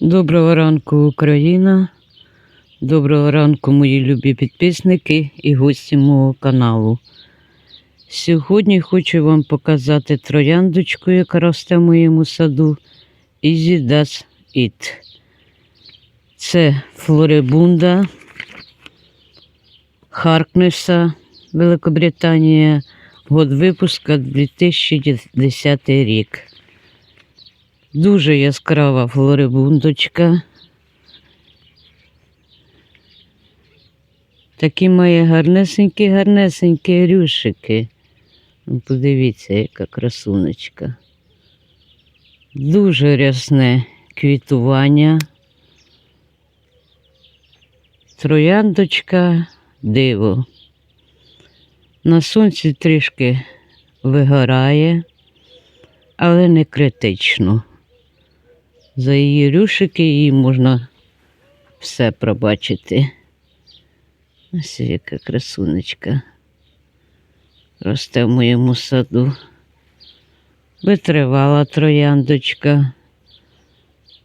Доброго ранку, Україна. Доброго ранку, мої любі підписники і гості мого каналу. Сьогодні хочу вам показати трояндочку, яка росте в моєму саду. Easy Does It. Це флорибунда Харкнеса, Великобританія. Год випуска 2010 рік. Дуже яскрава флорибундочка. Такі має гарнесенькі, гарнесенькі рюшики. Ну, Подивіться, яка красунечка. Дуже рясне квітування. Трояндочка диво. На сонці трішки вигорає, але не критично. За її рюшики її можна все пробачити. Ось яка красунечка. Росте в моєму саду. Витривала трояндочка.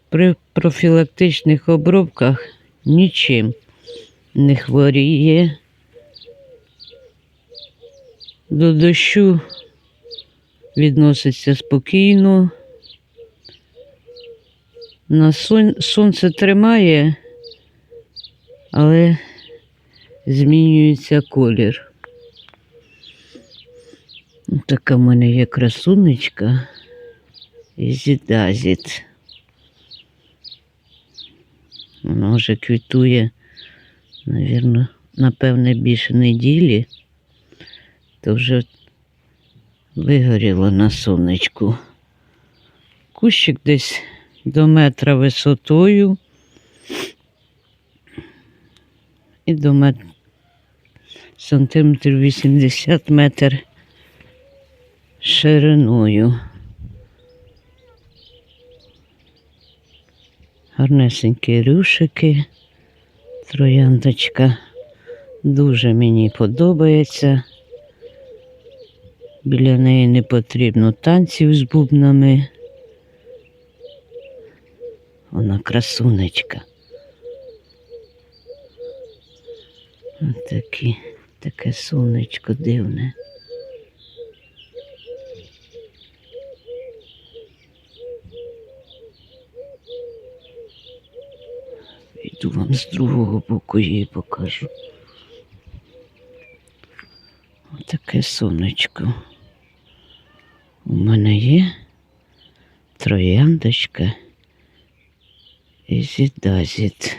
При профілактичних обробках нічим не хворіє. До дощу відноситься спокійно. На сонце тримає, але змінюється колір. Така в мене є красунечка Ізідазіт. Вона вже квітує, навірно, напевне, більше неділі, то вже вигоріло на сонечку. Кущик десь до метра висотою і до мет... сантиметрів 80 метр шириною. Гарнесенькі рюшики, трояндочка. Дуже мені подобається. Біля неї не потрібно танців з бубнами. Вона красунечка. Такі, таке сонечко дивне. Йду вам з другого боку її покажу. Отаке сонечко. У мене є трояндочка. Ізідазіт.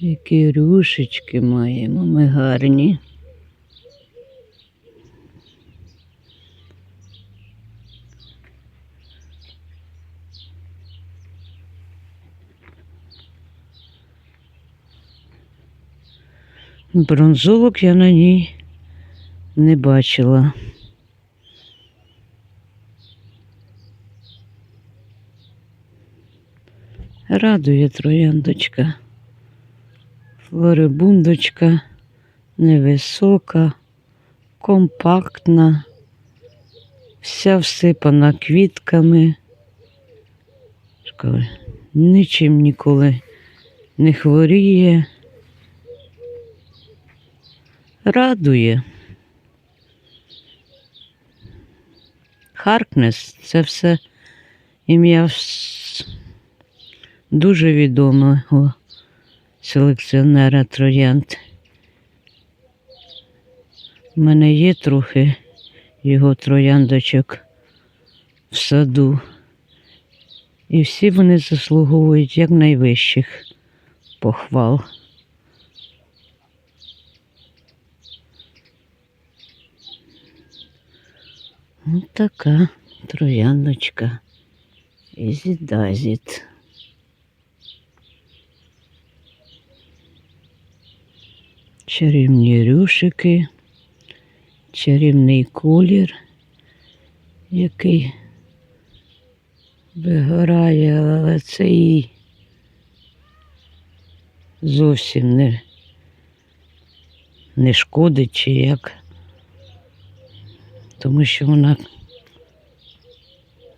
Які рушечки маємо, ми гарні. Бронзовок я на ній не бачила. Радує трояндочка. Флорибундочка невисока, компактна, вся всипана квітками. Нічим ніколи не хворіє. Радує. Харкнес це все ім'я дуже відомого селекціонера троянд. У мене є трохи його трояндочок в саду. І всі вони заслуговують як найвищих похвал. Ось така трояндочка. Ізідазіт. Чарівні рюшики, чарівний колір, який вигорає, але це їй зовсім не, не шкодить чи як. Тому що вона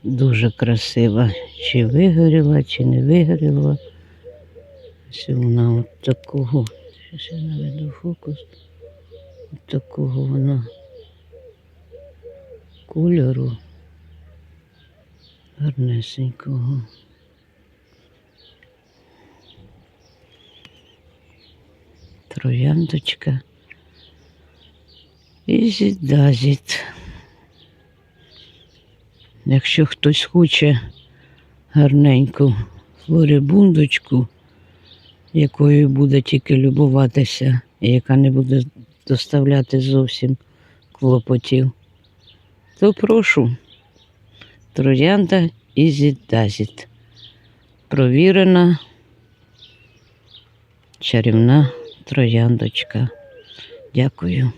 дуже красива. Чи вигоріла, чи не вигоріла. Ось вона от такого. Щас я наведу фокус. От такого вона кольору. Гарнесенького. Трояндочка. І зідазіт. Якщо хтось хоче гарненьку флорибундочку, якою буде тільки любуватися, і яка не буде доставляти зовсім клопотів, то прошу. Троянда Ізідазіт. Провірена чарівна трояндочка. Дякую.